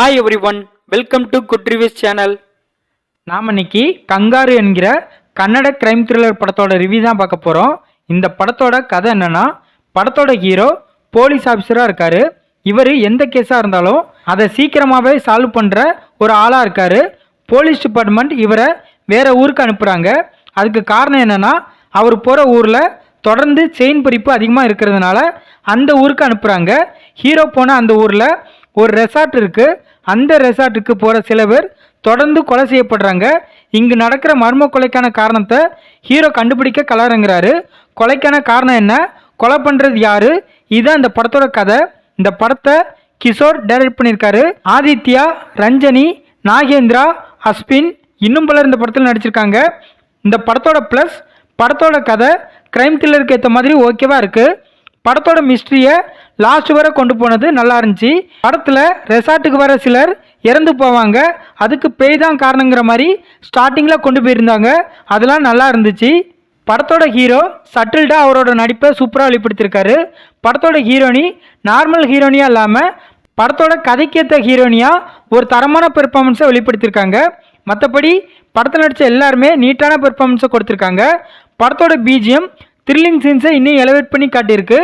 Hi everyone welcome to good reviews channel நாம் இன்னைக்கு Kangaroo என்கிற கன்னட கிரைம் த்ரில்லர் படத்தோட ரிவ்யூ தான் பார்க்க போகிறோம் இந்த படத்தோட கதை என்னென்னா படத்தோட ஹீரோ போலீஸ் ஆஃபீஸராக இருக்கார். இவர் எந்த கேஸாக இருந்தாலும் அதை சீக்கிரமாகவே சால்வ் பண்ணுற ஒரு ஆளாக இருக்கார். போலீஸ் டிபார்ட்மெண்ட் இவரை வேறு ஊருக்கு அனுப்புகிறாங்க அதுக்கு காரணம் என்னென்னா அவர் போகிற ஊரில் தொடர்ந்து செயின் பறிப்பு அதிகமாக இருக்கிறதுனால அந்த ஊருக்கு அனுப்புகிறாங்க ஹீரோ போன அந்த ஊரில் ஒரு ரெசார்ட் இருக்குது அந்த ரெசார்ட்டுக்கு போகிற சில பேர் தொடர்ந்து கொலை செய்யப்படுறாங்க. இங்கு நடக்கிற மர்ம கொலைக்கான காரணத்தை ஹீரோ கண்டுபிடிக்க கலருங்கிறாரு. கொலைக்கான காரணம் என்ன? கொலை பண்ணுறது யாரு? இதுதான் இந்த படத்தோட கதை. இந்த படத்தை கிஷோர் டைரக்ட் பண்ணியிருக்காரு. ஆதித்யா ரஞ்சனி நாகேந்திரா அஸ்பின் இன்னும் பலர் இந்த படத்தில் நடிச்சிருக்காங்க. இந்த படத்தோட ப்ளஸ் படத்தோட கதை கிரைம் த்ரில்லருக்கு ஏற்ற மாதிரி ஓகேவாக இருக்குது படத்தோட மிஸ்ட்ரியை லாஸ்ட் வரை கொண்டு போனது நல்லா இருந்துச்சு. படத்தில் ரெசார்ட்டுக்கு வர சிலர் இறந்து போவாங்க. அதுக்கு பேய் தான் காரணங்கிற மாதிரி ஸ்டார்டிங்கில் கொண்டு போயிருந்தாங்க. அதெல்லாம் நல்லா இருந்துச்சு. படத்தோட ஹீரோ சட்டில்டாக அவரோட நடிப்பை சூப்பராக வெளிப்படுத்தியிருக்காரு. படத்தோட ஹீரோனி நார்மல் ஹீரோனியாக இல்லாமல் படத்தோட கதைக்கேற்ற ஹீரோனியாக ஒரு தரமான பெர்ஃபார்மன்ஸை வெளிப்படுத்தியிருக்காங்க. மற்றபடி படத்தில் நடித்த எல்லாருமே நீட்டான பெர்ஃபார்மன்ஸை கொடுத்துருக்காங்க. படத்தோட பிஜிஎம் த்ரில்லிங் சீன்ஸை இன்னும் எலவேட் பண்ணி காட்டியிருக்கு.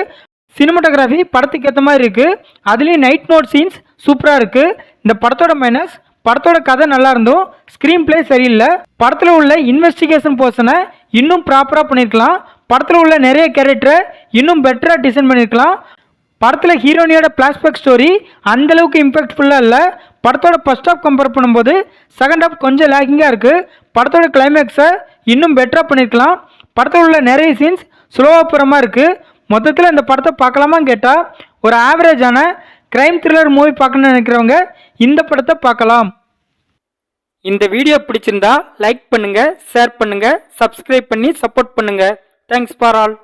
சினிமாட்டோகிராஃபி படத்துக்கு ஏற்ற மாதிரி இருக்குது அதுலேயும் நைட் நோட் சீன்ஸ் சூப்பராக இருக்குது இந்த படத்தோட மைனஸ் படத்தோட கதை நல்லா இருந்தும் ஸ்க்ரீன் ப்ளே சரியில்லை. படத்தில் உள்ள இன்வெஸ்டிகேஷன் போர்ஷனை இன்னும் ப்ராப்பராக பண்ணியிருக்கலாம். படத்தில் உள்ள நிறைய கேரக்டரை இன்னும் பெட்டராக டிசைன் பண்ணியிருக்கலாம். படத்தில் ஹீரோனியோட ஃப்ளாஷ்பேக் ஸ்டோரி அந்த அளவுக்கு இம்பாக்ட்ஃபுல்லாக இல்லை. படத்தோட ஃபர்ஸ்ட் ஹாஃப் கம்பேர் பண்ணும்போது செகண்ட் ஹாஃப் கொஞ்சம் லேக்கிங்காக இருக்குது படத்தோட கிளைமேக்ஸை இன்னும் பெட்டராக பண்ணியிருக்கலாம். படத்தில் உள்ள நிறைய சீன்ஸ் ஸ்லோவாக இருக்குது மொத்தத்தில் இந்த படத்தை பார்க்கலாமான்னு கேட்டால் ஒரு ஆவரேஜான க்ரைம் த்ரில்லர் மூவி பார்க்கணும்னு நினைக்கிறவங்க இந்த படத்தை பார்க்கலாம். இந்த வீடியோ பிடிச்சிருந்தா லைக் பண்ணுங்கள் ஷேர் பண்ணுங்கள் சப்ஸ்கிரைப் பண்ணி சப்போர்ட் பண்ணுங்கள் தேங்க்ஸ் ஃபார் ஆல்